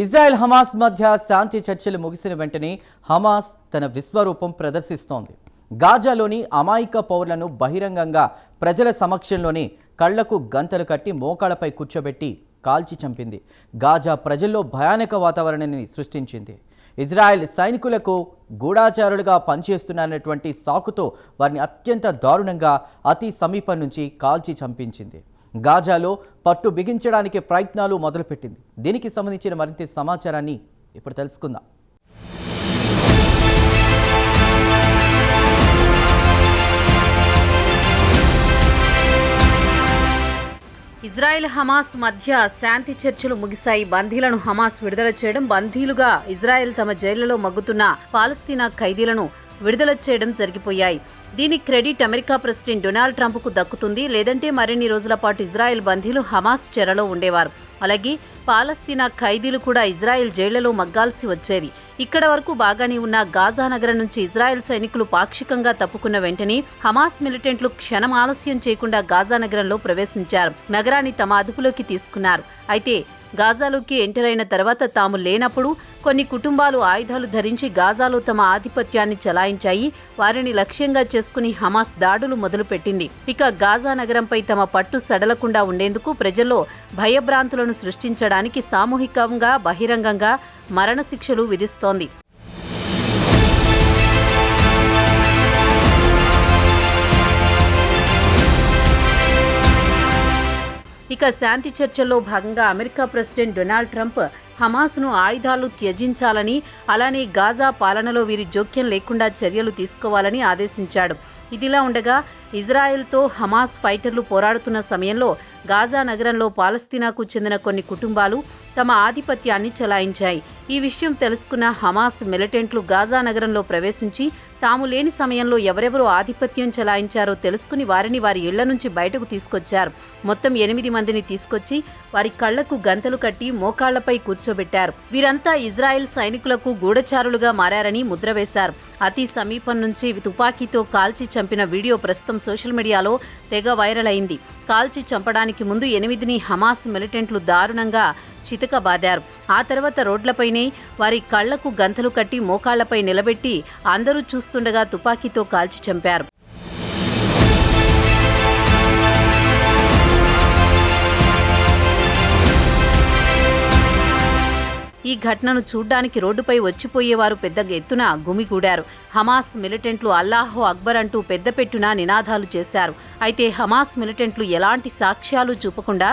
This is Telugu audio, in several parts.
ఇజ్రాయెల్ హమాస్ మధ్య శాంతి చర్చలు ముగిసిన వెంటనే హమాస్ తన విశ్వరూపం ప్రదర్శిస్తోంది. గాజాలోని అమాయక పౌరులను బహిరంగంగా ప్రజల సమక్షంలోనే కళ్ళకు గంతలు కట్టి మోకాళ్ళపై కూర్చోబెట్టి కాల్చి చంపింది. గాజా ప్రజల్లో భయానక వాతావరణాన్ని సృష్టించింది. ఇజ్రాయెల్ సైనికులకు గూఢాచారులుగా పనిచేస్తున్నారనేటువంటి సాకుతో వారిని అత్యంత దారుణంగా అతి సమీపం నుంచి కాల్చి చంపించింది. గాజాలో పట్టు బిగించడానికి ప్రయత్నాలు మొదలుపెట్టింది. దీనికి సంబంధించిన మరింత సమాచారాన్ని ఇప్పుడు తెలుసుకుందాం. ఇజ్రాయెల్ హమాస్ మధ్య శాంతి చర్చలు ముగిశాయి. బందీలను హమాస్ విడుదల చేయడం బందీలుగా ఇజ్రాయెల్ తమ జైళ్ళలో మగ్గుతున్న పాలస్తీనా ఖైదీలను విడుదల చేయడం జరిగిపోయాయి. దీని క్రెడిట్ అమెరికా ప్రెసిడెంట్ డొనాల్డ్ ట్రంప్కు దక్కుతుంది. లేదంటే మరిన్ని రోజుల పాటు ఇజ్రాయెల్ బందీలు హమాస్ చెరలో ఉండేవారు. అలాగే పాలస్తీనా ఖైదీలు కూడా ఇజ్రాయెల్ జైళ్ళలో మగ్గాల్సి వచ్చేది. ఇక్కడ వరకు బాగానే ఉన్న గాజా నగరం నుంచి ఇజ్రాయెల్ సైనికులు పాక్షికంగా తప్పుకున్న వెంటనే హమాస్ మిలిటెంట్లు క్షణం ఆలస్యం చేయకుండా గాజా నగరంలో ప్రవేశించారు. నగరాన్ని తమ అదుపులోకి తీసుకున్నారు. అయితే గాజాలోకి ఎంటర్ అయిన తర్వాత తాము లేనప్పుడు కొన్ని కుటుంబాలు ఆయుధాలు ధరించి గాజాలో తమ ఆధిపత్యాన్ని చలాయించాయి. వారిని లక్ష్యంగా చేసుకుని హమాస్ దాడులు మొదలుపెట్టింది. ఇక గాజా నగరంపై తమ పట్టు సడలకుండా ఉండేందుకు ప్రజల్లో భయభ్రాంతులను సృష్టించడానికి సామూహికంగా బహిరంగంగా మరణశిక్షలు విధిస్తోంది. ఇక శాంతి చర్చల్లో భాగంగా అమెరికా ప్రెసిడెంట్ డొనాల్డ్ ట్రంప్ హమాస్ను ఆయుధాలు త్యజించాలని అలానే గాజా పాలనలో వీరి జోక్యం లేకుండా చర్యలు తీసుకోవాలని ఆదేశించాడు. ఇదిలా ఉండగా ఇజ్రాయెల్తో హమాస్ ఫైటర్లు పోరాడుతున్న సమయంలో గాజా నగరంలో పాలస్తీనాకు చెందిన కొన్ని కుటుంబాలు తమ ఆధిపత్యాన్ని చెలాయించాయి. ఈ విషయం తెలుసుకున్న హమాస్ మిలిటెంట్లు గాజా నగరంలో ప్రవేశించి తాము లేని సమయంలో ఎవరెవరు ఆధిపత్యం చెలాయించారో తెలుసుకుని వారిని వారి ఇళ్ళ నుంచి బయటకు తీసుకొచ్చారు. మొత్తం ఎనిమిది మందిని తీసుకొచ్చి వారి కళ్ళకు గంతలు కట్టి మోకాళ్ళపై కూర్చోబెట్టారు. వీరంతా ఇజ్రాయెల్ సైనికులకు గూఢచారులుగా మారారని ముద్ర వేశారు. అతి సమీపం నుంచి తుపాకీతో కాల్చి చంపిన వీడియో ప్రస్తుతం సోషల్ మీడియాలో తెగ వైరల్ అయింది. కాల్చి చంపడానికి ముందు ఎనిమిదిని హమాస్ మిలిటెంట్లు దారుణంగా చితకబాదారు. ఆ తర్వాత రోడ్లపైనే వారి కళ్ళకు గంతలు కట్టి మోకాళ్ళపై నిలబెట్టి అందరూ చూస్తుండగా తుపాకీతో కాల్చి చంపారు. ఈ ఘటనను చూడ్డానికి రోడ్డుపై వచ్చిపోయేవారు పెద్ద ఎత్తున గుమిగూడారు. హమాస్ మిలిటెంట్లు అల్లాహో అక్బర్ అంటూ పెద్ద పెట్టున నినాదాలు చేశారు. అయితే హమాస్ మిలిటెంట్లు ఎలాంటి సాక్ష్యాలు చూపకుండా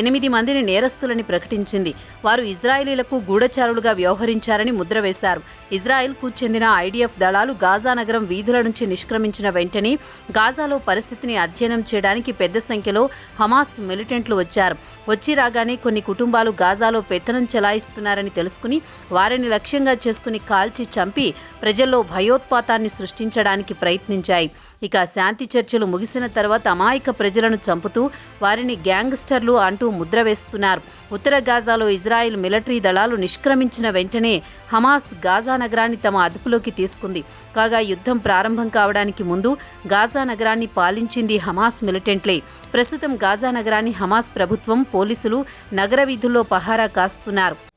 ఎనిమిది మందిని నేరస్తులని ప్రకటించింది. వారు ఇజ్రాయేలీలకు గూఢచారులుగా వ్యవహరించారని ముద్ర వేశారు. ఇజ్రాయెల్కు చెందిన ఐడిఎఫ్ దళాలు గాజా నగరం వీధుల నుంచి నిష్క్రమించిన వెంటనే గాజాలో పరిస్థితిని అధ్యయనం చేయడానికి పెద్ద సంఖ్యలో హమాస్ మిలిటెంట్లు వచ్చారు. వచ్చి రాగానే కొన్ని కుటుంబాలు గాజాలో పెత్తనం చెలాయిస్తున్నారని తెలుసుకుని వారిని లక్ష్యంగా చేసుకుని కాల్చి చంపి ప్రజల్లో భయోత్పాతాన్ని సృష్టించడానికి ప్రయత్నించాయి. ఇక శాంతి చర్చలు ముగిసిన తర్వాత అమాయక ప్రజలను చంపుతూ వారిని గ్యాంగ్స్టర్లు అంటూ ముద్ర వేస్తున్నారు. ఉత్తర గాజాలో ఇజ్రాయెల్ మిలిటరీ దళాలు నిష్క్రమించిన వెంటనే హమాస్ గాజా నగరాన్ని తమ అదుపులోకి తీసుకుంది. కాగా యుద్ధం ప్రారంభం కావడానికి ముందు గాజా నగరాన్ని పాలించింది హమాస్ మిలిటెంట్లే. ప్రస్తుతం గాజా నగరాన్ని హమాస్ ప్రభుత్వం పోలీసులు నగర వీధుల్లో పహారా కాస్తున్నారు.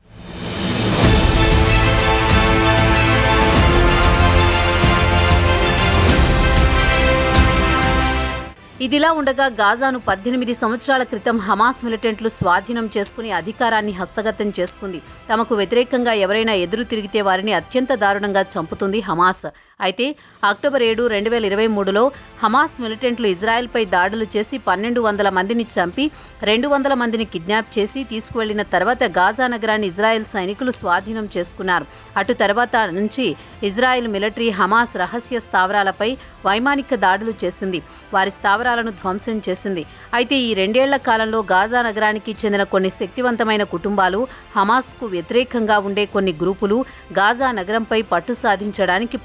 ఇదిలా ఉండగా గాజాను పద్దెనిమిది సంవత్సరాల క్రితం హమాస్ మిలిటెంట్లు స్వాధీనం చేసుకుని అధికారాన్ని హస్తగతం చేసుకుంది. తమకు వ్యతిరేకంగా ఎవరైనా ఎదురు తిరిగితే వారిని అత్యంత దారుణంగా చంపుతుంది హమాస్. అయితే అక్టోబర్ ఏడు రెండు వేల ఇరవై మూడులో హమాస్ మిలిటెంట్లు ఇజ్రాయెల్పై దాడులు చేసి పన్నెండు వందల మందిని చంపి రెండు వందల మందిని కిడ్నాప్ చేసి తీసుకువెళ్ళిన తర్వాత గాజా నగరాన్ని ఇజ్రాయెల్ సైనికులు స్వాధీనం చేసుకున్నారు. అటు తర్వాత నుంచి ఇజ్రాయెల్ మిలిటరీ హమాస్ రహస్య స్థావరాలపై వైమానిక దాడులు చేసింది. వారి స్థావరాలను ధ్వంసం చేసింది. అయితే ఈ రెండేళ్ళ కాలంలో గాజా నగరానికి చెందిన కొన్ని శక్తివంతమైన కుటుంబాలు హమాస్కు వ్యతిరేకంగా ఉండే కొన్ని గ్రూపులు గాజా నగరంపై పట్టు సాధించడానికి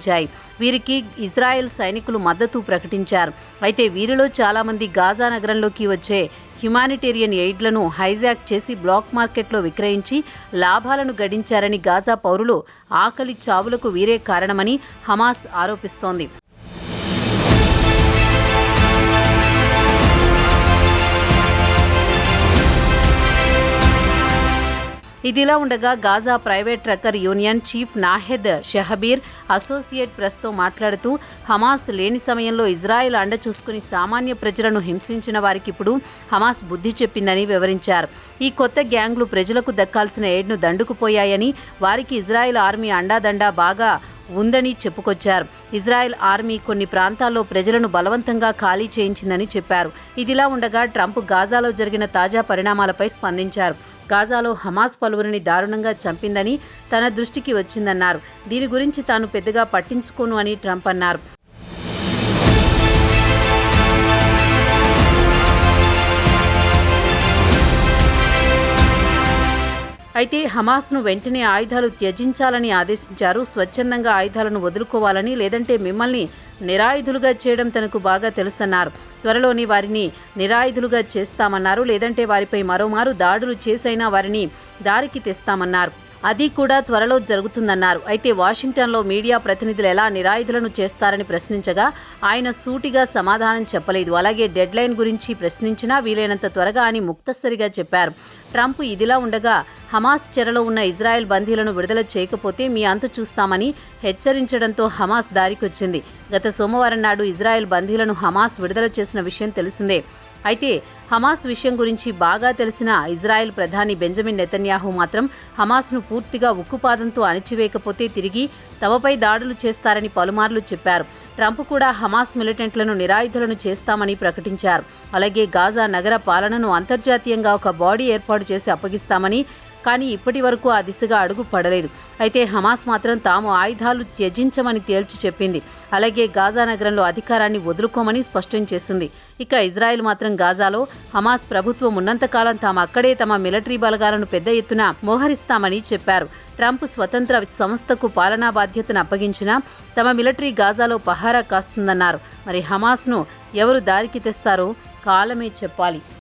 ప్రయత్నించాయి వీరికి ఇజ్రాయెల్ సైనికులు మద్దతు ప్రకటించారు. అయితే వీరిలో చాలా మంది గాజా నగరంలోకి వచ్చే హ్యుమానిటేరియన్ ఎయిడ్లను హైజాక్ చేసి బ్లాక్ మార్కెట్లో విక్రయించి లాభాలను గడించారని గాజా పౌరులు ఆకలి చావులకు వీరే కారణమని హమాస్ ఆరోపిస్తోంది. ఇదిలా ఉండగా Gaza private trucker union chief Nahed Shahbir associate ప్రెస్తో మాట్లాడుతూ హమాస్ లేని సమయంలో ఇజ్రాయెల్ అండ చూసుకుని సామాన్య ప్రజలను హింసించిన వారికి ఇప్పుడు హమాస్ బుద్ధి చెప్పిందని వివరించారు. ఈ కొత్త గ్యాంగ్లు ప్రజలకు దక్కాల్సిన ఎయిడ్ను దండుకుపోయాయని వారికి ఇజ్రాయెల్ ఆర్మీ అండాదండా బాగా ఉందని చెప్పుకొచ్చారు. ఇజ్రాయెల్ ఆర్మీ కొన్ని ప్రాంతాల్లో ప్రజలను బలవంతంగా ఖాళీ చేయించిందని చెప్పారు. ఇదిలా ఉండగా ట్రంప్ గాజాలో జరిగిన తాజా పరిణామాలపై స్పందించారు. గాజాలో హమాస్ పలువురిని దారుణంగా చంపిందని తన దృష్టికి వచ్చిందన్నారు. దీని గురించి తాను పెద్దగా పట్టించుకోను అని ట్రంప్ అన్నారు. అయితే హమాస్ను వెంటనే ఆయుధాలు త్యజించాలని ఆదేశించారు. స్వచ్ఛందంగా ఆయుధాలను వదులుకోవాలని లేదంటే మిమ్మల్ని నిరాయుధులుగా చేయడం తనకు బాగా తెలుసన్నారు. త్వరలోని వారిని నిరాయుధులుగా చేస్తామన్నారు. లేదంటే వారిపై మరోమారు దాడులు చేసైనా వారిని దారికి తెస్తామన్నారు. అది కూడా త్వరలో జరుగుతుందన్నారు. అయితే వాషింగ్టన్లో మీడియా ప్రతినిధులు ఎలా నిరాయుధులను చేస్తారని ప్రశ్నించగా ఆయన సూటిగా సమాధానం చెప్పలేదు. అలాగే డెడ్ లైన్ గురించి ప్రశ్నించినా వీలైనంత త్వరగా అని ముక్తసరిగా చెప్పారు. ట్రంప్ ఇదిలా ఉండగా హమాస్ చెరలో ఉన్న ఇజ్రాయెల్ బందీలను విడుదల చేయకపోతే మీ అంతు చూస్తామని హెచ్చరించడంతో హమాస్ దారికొచ్చింది. గత సోమవారం నాడు ఇజ్రాయెల్ బందీలను హమాస్ విడుదల చేసిన విషయం తెలిసిందే. అయితే హమాస్ విషయం గురించి బాగా తెలిసిన ఇజ్రాయెల్ ప్రధాని బెంజమిన్ నెతన్యాహు మాత్రం హమాస్ను పూర్తిగా ఉక్కుపాదంతో అణిచివేయకపోతే తిరిగి తమపై దాడులు చేస్తారని పలుమార్లు చెప్పారు. ట్రంప్ కూడా హమాస్ మిలిటెంట్లను నిరాయుధులను చేస్తామని ప్రకటించారు. అలాగే గాజా నగర పాలనను అంతర్జాతీయంగా ఒక బాడీ ఏర్పాటు చేసి అప్పగిస్తామని కానీ ఇప్పటి వరకు ఆ దిశగా అడుగు పడలేదు. అయితే హమాస్ మాత్రం తాము ఆయుధాలు త్యజించమని తేల్చి చెప్పింది. అలాగే గాజా నగరంలో అధికారాన్ని వదులుకోమని స్పష్టం చేసింది. ఇక ఇజ్రాయెల్ మాత్రం గాజాలో హమాస్ ప్రభుత్వం ఉన్నంతకాలం తాము అక్కడే తమ మిలిటరీ బలగాలను పెద్ద ఎత్తున మోహరిస్తామని చెప్పారు. ట్రంప్ స్వతంత్ర సంస్థకు పాలనా బాధ్యతను అప్పగించినా తమ మిలిటరీ గాజాలో పహారా కాస్తుందన్నారు. మరి హమాస్ను ఎవరు దారికి తెస్తారో కాలమే చెప్పాలి.